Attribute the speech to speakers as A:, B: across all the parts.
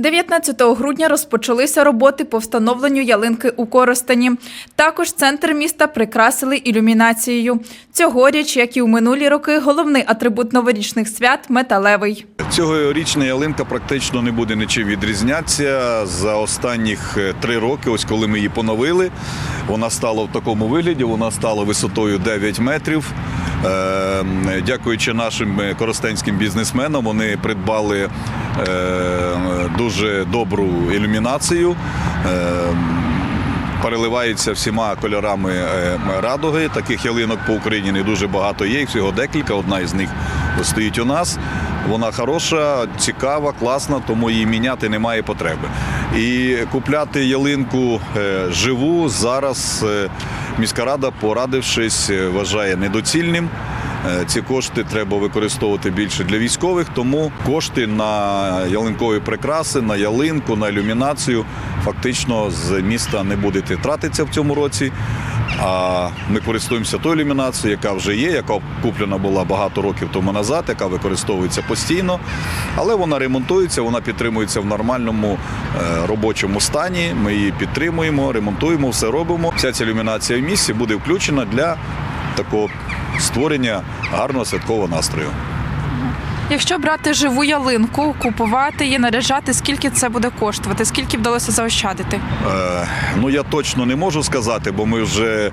A: 19 грудня розпочалися роботи по встановленню ялинки у Коростені. Також центр міста прикрасили ілюмінацією. Цьогоріч, як і у минулі роки, головний атрибут новорічних свят металевий.
B: Цьогорічна ялинка практично не буде нічим відрізнятися. За останніх е, три роки, ось коли ми її поновили, вона стала в такому вигляді, вона стала висотою 9 метрів. Е, Дякуючи нашим коростенським бізнесменам, вони придбали е, дуже добру ілюмінацію. Е, переливається всіма кольорами радуги. Таких ялинок по Україні не дуже багато є, всього декілька. Одна із них стоїть у нас. Вона хороша, цікава, класна, тому її міняти немає потреби. І купляти ялинку е, живу зараз е, міська рада, порадившись, е, вважає недоцільним. Е, Ці кошти треба використовувати більше для військових, тому кошти на ялинкові прикраси, на ялинку, на ілюмінацію фактично з міста не будете тратитися в цьому році. А ми користуємося тою ілюмінацією, яка вже є, яка куплена була багато років тому назад, яка використовується постійно, але вона ремонтується, вона підтримується в нормальному е, робочому стані. Ми її підтримуємо, ремонтуємо, все робимо. Вся ця ілюмінація в місті буде включена для такого створення гарного святкового настрою.
A: Якщо брати живу ялинку, купувати її, наряжати, скільки це буде коштувати? Скільки вдалося заощадити?
B: Е, ну я точно не можу сказати, бо ми вже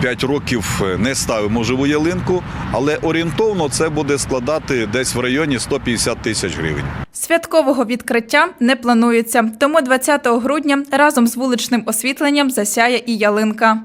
B: 5 років не ставимо живу ялинку, але орієнтовно це буде складати десь в районі 150 тисяч гривень.
A: Святкового відкриття не планується, тому 20 грудня разом з вуличним освітленням засяє і ялинка.